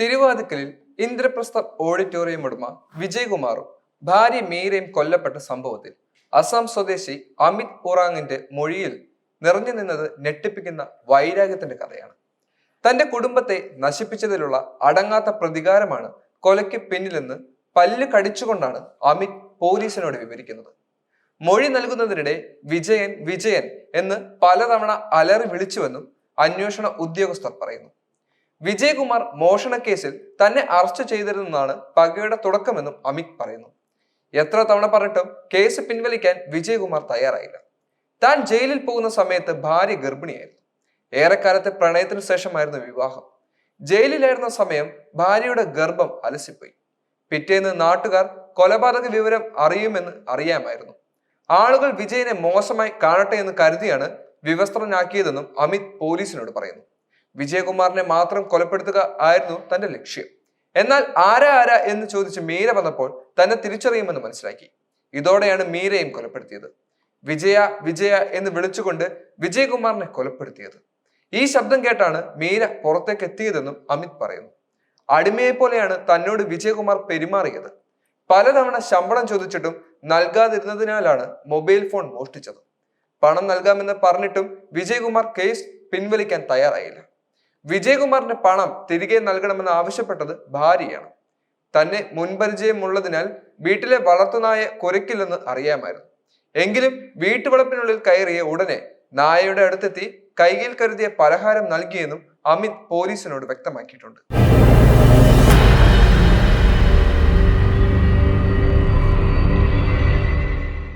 തിരുവാതിക്കലിൽ Indraprastha auditorium ഉടമ വിജയകുമാറും ഭാര്യ മീരയും കൊല്ലപ്പെട്ട സംഭവത്തിൽ അസം സ്വദേശി അമിത് ഉറാങ്ങിന്റെ മൊഴിയിൽ നിറഞ്ഞു നിന്നത് ഞെട്ടിപ്പിക്കുന്ന വൈരാഗ്യത്തിന്റെ കഥയാണ്. തന്റെ കുടുംബത്തെ നശിപ്പിച്ചതിലുള്ള അടങ്ങാത്ത പ്രതികാരമാണ് കൊലയ്ക്ക് പിന്നിലെന്ന് പല്ല് കടിച്ചുകൊണ്ടാണ് അമിത് പോലീസിനോട് വിവരിക്കുന്നത്. മൊഴി നൽകുന്നതിനിടെ വിജയൻ വിജയൻ എന്ന് പലതവണ അലറി വിളിച്ചുവെന്നും അന്വേഷണ ഉദ്യോഗസ്ഥർ പറയുന്നു. വിജയകുമാർ മോഷണക്കേസിൽ തന്നെ അറസ്റ്റ് ചെയ്തിരുന്നെന്നാണ് പകയുടെ തുടക്കമെന്നും അമിത് പറയുന്നു. എത്ര തവണ പറഞ്ഞിട്ടും കേസ് പിൻവലിക്കാൻ വിജയകുമാർ തയ്യാറായില്ല. താൻ ജയിലിൽ പോകുന്ന സമയത്ത് ഭാര്യ ഗർഭിണിയായിരുന്നു. ഏറെക്കാലത്തെ പ്രണയത്തിന് ശേഷമായിരുന്നു വിവാഹം. ജയിലിലായിരുന്ന സമയം ഭാര്യയുടെ ഗർഭം അലസിപ്പോയി. പിറ്റേന്ന് നാട്ടുകാർ കൊലപാതക വിവരം അറിയുമെന്ന് അറിയാമായിരുന്നു. ആളുകൾ വിജയനെ മോശമായി കാണട്ടെ എന്ന് കരുതിയാണ് വിവസ്ത്രനാക്കിയതെന്നും അമിത് പോലീസിനോട് പറയുന്നു. വിജയകുമാറിനെ മാത്രം കൊലപ്പെടുത്തുക ആയിരുന്നു തന്റെ ലക്ഷ്യം. എന്നാൽ ആരാ ആരാ എന്ന് ചോദിച്ച് മീര വന്നപ്പോൾ തന്നെ തിരിച്ചറിയുമെന്ന് മനസ്സിലാക്കി. ഇതോടെയാണ് മീരയും കൊലപ്പെടുത്തിയത്. വിജയ വിജയ എന്ന് വിളിച്ചുകൊണ്ട് വിജയകുമാറിനെ കൊലപ്പെടുത്തിയത്. ഈ ശബ്ദം കേട്ടാണ് മീര പുറത്തേക്ക് എത്തിയതെന്നും അമിത് പറയുന്നു. അടിമയെ പോലെയാണ് തന്നോട് വിജയകുമാർ പെരുമാറിയത്. പലതവണ ശമ്പളം ചോദിച്ചിട്ടും നൽകാതിരുന്നതിനാലാണ് മൊബൈൽ ഫോൺ മോഷ്ടിച്ചത്. പണം നൽകാമെന്ന് പറഞ്ഞിട്ടും വിജയകുമാർ കേസ് പിൻവലിക്കാൻ തയ്യാറായില്ല. വിജയകുമാറിന്റെ പണം തിരികെ നൽകണമെന്ന് ആവശ്യപ്പെട്ടത് ഭാര്യയാണ്. തന്നെ മുൻപരിചയമുള്ളതിനാൽ വീട്ടിലെ വളർത്തുനായ കുരയ്ക്കില്ലെന്ന് അറിയാമായിരുന്നു. എങ്കിലും വീട്ടുവളപ്പിനുള്ളിൽ കയറിയ ഉടനെ നായയുടെ അടുത്തെത്തി കൈയിൽ കരുതിയ പലഹാരം നൽകിയെന്നും അമിത് പോലീസിനോട് വ്യക്തമാക്കിയിട്ടുണ്ട്.